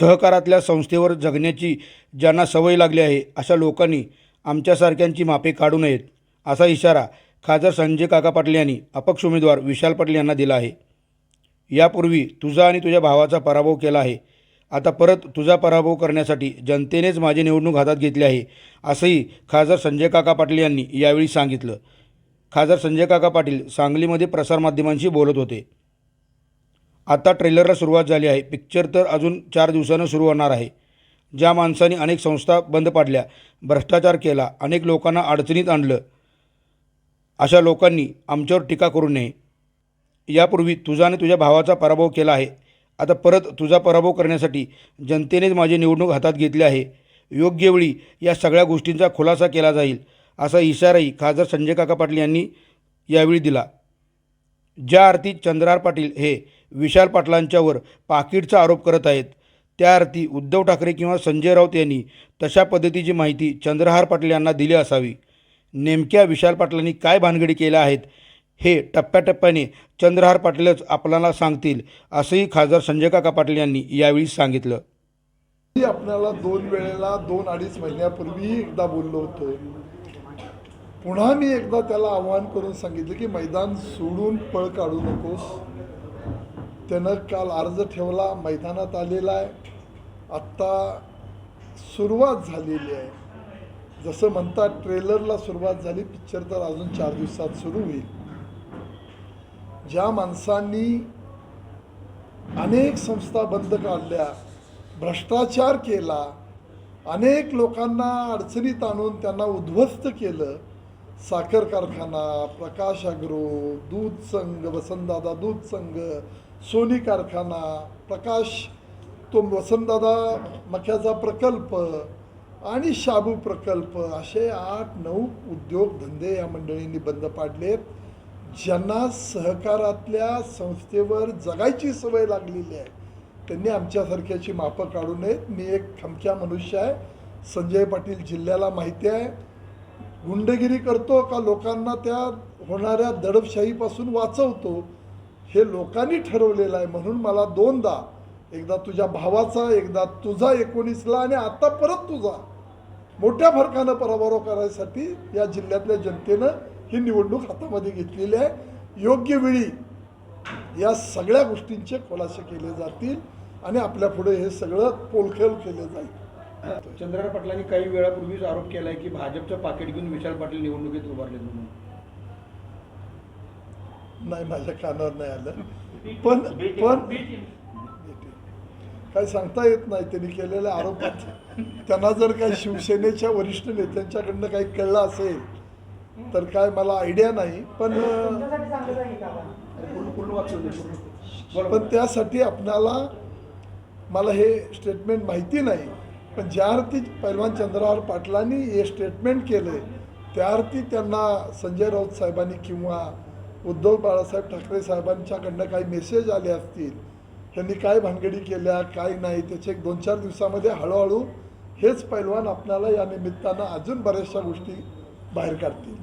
सहकारातल्या संस्थेवर जगण्याची ज्यांना सवय लागली आहे अशा लोकांनी आमच्यासारख्यांची मापे काढू नयेत असा इशारा खासदार संजय काका पाटील यांनी अपक्ष उमेदवार विशाल पाटील यांना दिला आहे. यापूर्वी तुझा आणि तुझ्या भावाचा पराभव केला आहे. आता परत तुझा पराभव करण्यासाठी जनतेनेच माझी निवडणूक हातात घेतली आहे असंही खासदार संजय काका पाटील यांनी यावेळी सांगितलं. खासदार संजय काका पाटील सांगलीमध्ये प्रसारमाध्यमांशी बोलत होते. आता ट्रेलरला सुरुवात झाली आहे. पिक्चर तर अजून चार दिवसानं सुरू होणार आहे. ज्या माणसांनी अनेक संस्था बंद पाडल्या भ्रष्टाचार केला अनेक लोकांना अडचणीत आणलं अशा लोकांनी आमच्यावर टीका करू नये. यापूर्वी तुझा आणि तुझ्या भावाचा पराभव केला आहे. आता परत तुझा पराभव करण्यासाठी जनतेनेच माझी निवडणूक हातात घेतली आहे. योग्य वेळी या सगळ्या गोष्टींचा खुलासा केला जाईल असा इशाराही खासदार संजय काका पाटील यांनी यावेळी दिला. ज्या अर्थी चंद्रार पाटील हे विशाल पाटलांच्यावर पाकिटचा आरोप करत आहेत. त्या अर्थी उद्धव ठाकरे किंवा संजय राऊत यांनी तशा पद्धतीची माहिती चंद्रहार पाटील यांना दिली असावी. नेमक्या विशाल पाटलांनी काय भानगडी केल्या आहेत हे टप्प्याटप्प्याने चंद्रहार पाटीलच आपल्याला सांगतील असंही खासदार संजय काका पाटील यांनी यावेळी सांगितलं. मी आपल्याला दोन वेळेला दोन अडीच महिन्यापूर्वी एकदा बोललो होतो. पुन्हा मी एकदा त्याला आव्हान करून सांगितलं की मैदान सोडून पळ काढू नकोस. त्यानं काल अर्ज ठेवला मैदानात आलेला आहे. आत्ता सुरुवात झालेली आहे. जसं म्हणतात ट्रेलरला सुरुवात झाली पिक्चर तर अजून चार दिवसात सुरू होईल. ज्या माणसांनी अनेक संस्था बंद काढल्या भ्रष्टाचार केला अनेक लोकांना अडचणीत आणून त्यांना उद्ध्वस्त केलं साखर कारखाना प्रकाश अग्रो दूध संघ वसंतदादा दूध संघ सोनी कारखाना प्रकाश तो वसंतदादा मक्याचा प्रकल्प आणि शाबू प्रकल्प असे आठ नऊ उद्योगधंदे या मंडळींनी बंद पाडलेत. ज्यांना सहकारातल्या संस्थेवर जगायची सवय लागलेली आहे त्यांनी आमच्यासारख्याची मापं काढू नयेत. मी एक खमक्या मनुष्य आहे. संजय पाटील जिल्ह्याला माहिती आहे. गुंडगिरी करतो का लोकांना त्या होणाऱ्या दडपशाहीपासून वाचवतो हे लोकांनी ठरवलेलं आहे. म्हणून मला दोनदा एकदा तुझ्या भावाचा एकदा तुझा एकोणीसला आणि आता परत तुझा मोठ्या फरकानं पराभव करायसाठी या जिल्ह्यातल्या जनतेनं ही निवडणूक हातामध्ये घेतलेली आहे. योग्य वेळी या सगळ्या गोष्टींचे खुलासे केले जातील आणि आपल्या पुढे हे सगळं पोलखेल केले जाईल. चंद्रकांत पाटलांनी काही वेळापूर्वीच आरोप केला की भाजपचं पाकिट घेऊन विशाल पाटील निवडणुकीत उभारले म्हणून. नाही माझ्या कानावर नाही आलं. पण पण काही सांगता येत नाही. त्यांनी केलेल्या आरोपात त्यांना जर काही शिवसेनेच्या वरिष्ठ नेत्यांच्याकडनं काही कळलं असेल तर काय मला आयडिया नाही. पण पण त्यासाठी आपणाला मला हे स्टेटमेंट माहिती नाही. पण ज्या अर्थी पैलवान चंद्रहार पाटलांनी हे स्टेटमेंट केले त्या अर्थी त्यांना संजय राऊत साहेबांनी किंवा उद्धव बाळासाहेब ठाकरे साहेबांच्याकडनं काही मेसेज आले असतील त्यांनी काय भानगडी केल्या काय नाही त्याचे एक दोन चार दिवसामध्ये हळूहळू हेच पैलवान आपल्याला या निमित्तानं अजून बऱ्याचशा गोष्टी बाहेर काढतील.